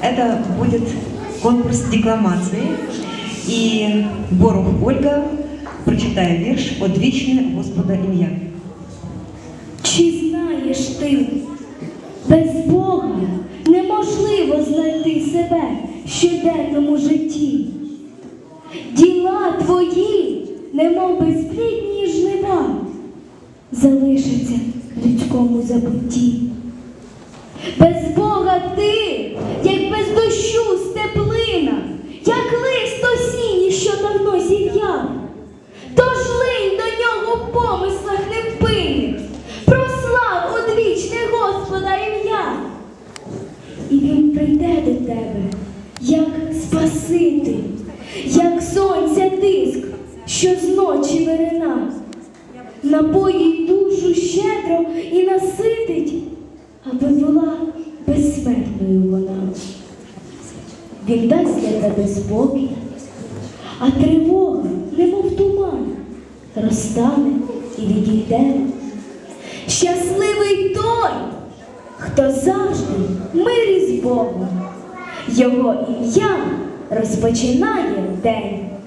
Это будет конкурс декламации. И Борух Ольга прочитає вірш «Одвічне Господа ім'я». Чи знаєш ти, без Бога неможливо знайти себе в щоденному житті. Діла твої, немов безплідні жнива, залишаться в людському забутті. Без Бога ти, як без дощу степлина, як лист осінній, що давно зів'яв. Тож линь до нього в помислах невпинних, прослав одвічне Господа ім'я. І він до тебе, як Спаситель, як сонця диск, що з ночі вирина, напоїть душу щедро і наситить, аби була безсмертною вона. Він дасть для тебе спокій, а тривога, немов туман, розтане і відійде. Щасливий той, хто завжди мирі з Богом, його ім'я розпочинає день.